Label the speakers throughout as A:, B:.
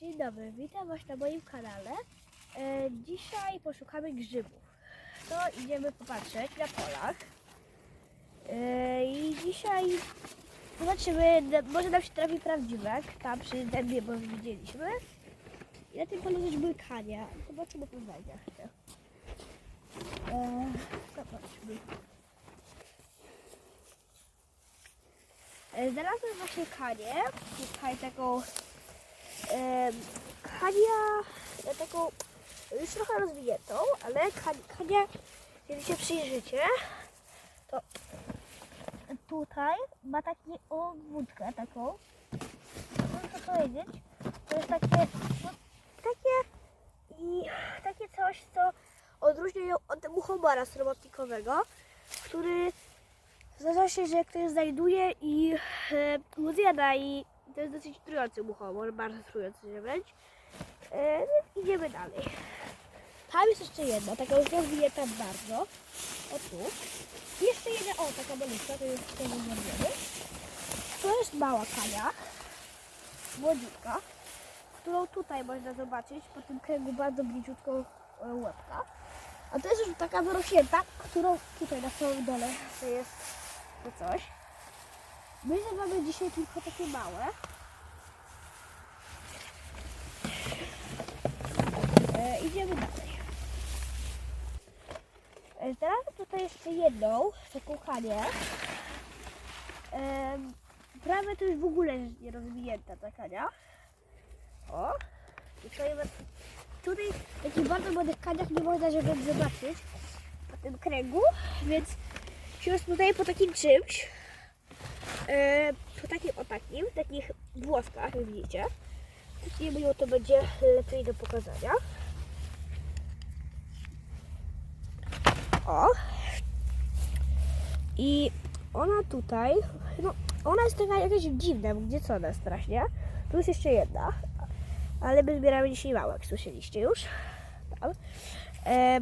A: Dzień dobry, witam Was na moim kanale. E, dzisiaj poszukamy grzybów. To idziemy popatrzeć na polach. E, I dzisiaj zobaczymy, może nam się trafi prawdziwek, tam przy dębie, bo widzieliśmy. I na tym polu też były kania. Zobaczymy po węgiach. E, zobaczmy. E, Znalazłem właśnie kanię. Tutaj taką e, taką już trochę rozwiniętą, ale Kan- Kania, jeżeli się przyjrzycie, to tutaj ma taką o, wódkę taką. Muszę to powiedzieć. To jest takie, no, takie i takie coś, co odróżnia ją od muchomora sromotnikowego, który zdarza się, że ktoś znajduje i e, zjada i to jest dosyć trujący muchomor, bardzo trujący wręcz. E, idziemy dalej. Tam jest jeszcze jedna, taka już rozwinięta bardzo. O tu. Jeszcze jedna, o taka malutka, to jest tego zrobiony. To jest mała kania, młodziutka, którą tutaj można zobaczyć po tym kręgu bardzo bliziutką e, łebka. A to jest już taka wyrośnięta, którą tutaj na samym dole to jest to coś. My mamy dzisiaj tylko takie małe. E, idziemy dalej. E, teraz tutaj jeszcze jedną, taką kanię. E, prawie to już w ogóle jest nierozwinięta ta kania. O, tutaj, tutaj w takich bardzo młodych kaniach nie można żeby zobaczyć po tym kręgu, więc się tutaj po takim czymś, po takim o takim, takich włoskach, jak widzicie. Nie mówią, to będzie lepiej do pokazania. O. I ona tutaj, no ona jest taka jakaś dziwna, gdzie co ona strasznie. Tu jest jeszcze jedna, ale my zbieramy dzisiaj małe, jak słyszeliście już. Tam. E,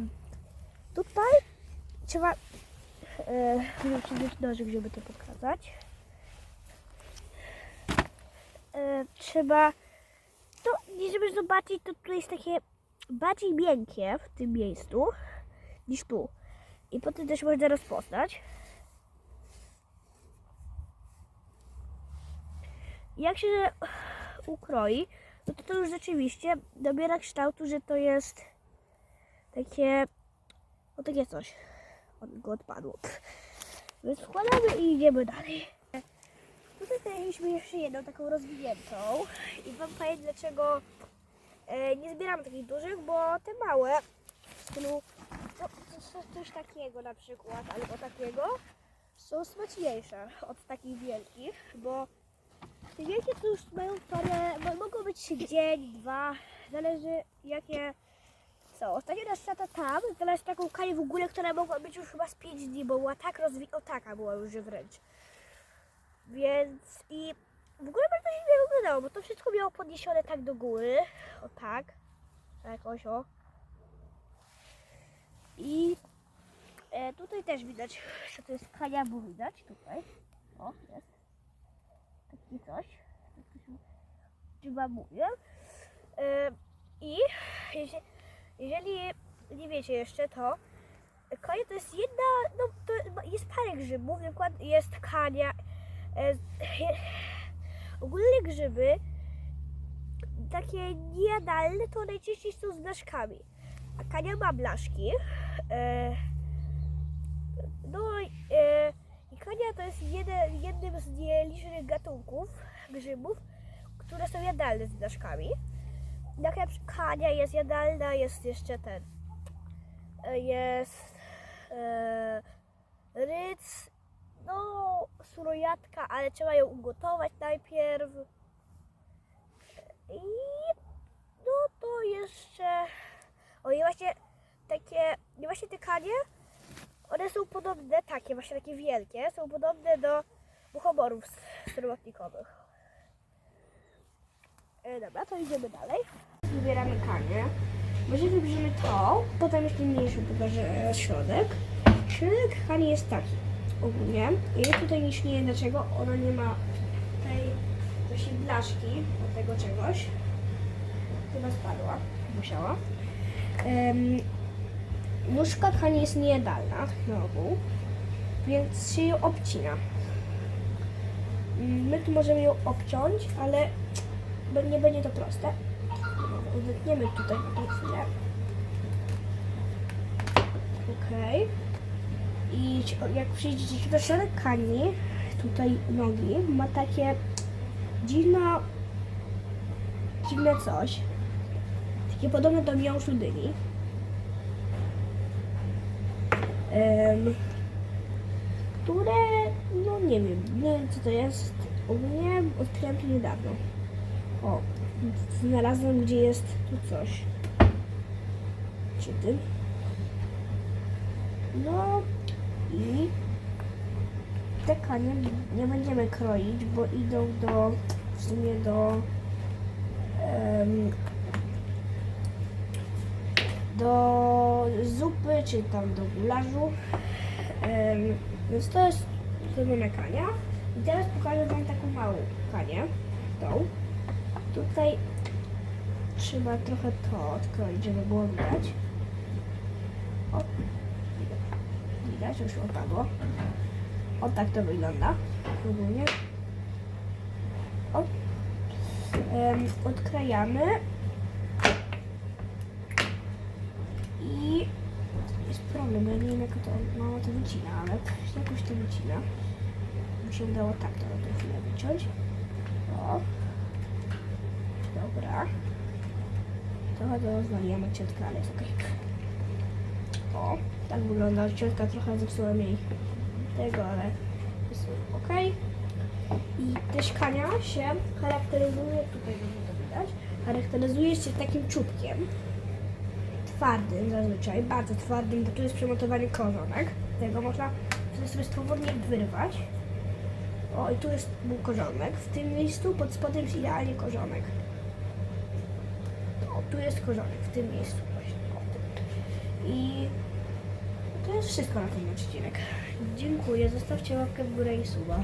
A: tutaj trzeba e, przyjrzeć nożyk, żeby to pokazać. E, trzeba to, żeby zobaczyć, to tu jest takie bardziej miękkie w tym miejscu niż tu. I potem też można rozpoznać. Jak się ukroi, no to to już rzeczywiście dobiera kształtu, że to jest takie, o takie coś. Od go odpadło. Więc wkładamy i idziemy dalej. Tutaj znaleźliśmy jeszcze jedną taką rozwiniętą i wam powiem dlaczego e, nie zbieramy takich dużych, bo te małe w stylu co, co, coś takiego na przykład albo takiego są smaczniejsze od takich wielkich, bo te wielkie to już mają parę, mo- mogą być dzień, dwa, zależy jakie są. Ostatnio nasz tata tam znalazł taką kanię w ogóle, która mogła być już chyba z 5 dni, bo była tak rozwinięta, o taka była już wręcz. Więc i w ogóle bardzo dziwnie wyglądało, bo to wszystko miało podniesione tak do góry. O tak. Jakoś o. I e, tutaj też widać, że to jest kania, bo widać tutaj. O, jest. Taki coś. Chyba mówię. E, I jeśli, jeżeli nie wiecie jeszcze, to kania to jest jedna, no to jest parę grzybów, na przykład jest kania, Ogólnie grzyby, takie niejadalne, to najczęściej są z blaszkami. A kania ma blaszki. E, no e, i kania to jest jeden, jednym z nielicznych gatunków grzybów, które są jadalne z blaszkami. Jak na przykład kania jest jadalna, jest jeszcze ten, e, jest e, ryc, no, surojadka, ale trzeba ją ugotować najpierw. I no to jeszcze. O i właśnie takie. I właśnie te kanie, one są podobne, takie właśnie takie wielkie, są podobne do muchomorów sromotnikowych. E, dobra, to idziemy dalej. Wybieramy kanie. Może wybierzemy to, potem jeszcze mniejszy pokażę środek. Środek kani jest taki ogólnie. I tutaj nic nie dlaczego ona nie ma tej właśnie blaszki od tego czegoś. chyba spadła. Musiała. Um, nóżka tkani jest niejadalna na ogół, więc się ją obcina. Mm, My tu możemy ją obciąć, ale nie będzie to proste. Wytniemy tutaj na chwilę. Okej. I jak przyjdziecie do tkani, tutaj nogi, ma takie dziwne, dziwne coś. Takie podobne do miąższu dyni. Em, które, no nie wiem, nie wiem co to jest. Ogólnie odkryłem to niedawno. O, znalazłem gdzie jest tu coś. Czy ty? No i te kanie nie będziemy kroić, bo idą do, w sumie do em, do zupy, czy tam do gularzu. Em, więc to jest zrobione kania. I teraz pokażę Wam taką małą kanię. Tą. Tutaj trzeba trochę to odkroić, żeby było widać. O, widać, już opadło. O tak to wygląda ogólnie. O. Em, odkrajamy. I jest problem, ja nie wiem jak to mało to wycina, ale jakoś to wycina. Mi się udało tak to na tę chwilę wyciąć. O. Dobra. Trochę to rozwaliłam od ciątka, ale jest okej. O, tak wygląda. Ciątka trochę zepsułem jej tego, ale jest ok. I te szkania się charakteryzuje, tutaj to widać, charakteryzuje się takim czubkiem. Twardym zazwyczaj, bardzo twardym, bo tu jest przymotowany korzonek. Tego można sobie swobodnie wyrwać. O, i tu jest był korzonek. W tym miejscu pod spodem jest idealnie korzonek. O, tu jest korzonek, w tym miejscu właśnie. I to jest wszystko na ten odcinek. Dziękuję, zostawcie łapkę w górę i suba.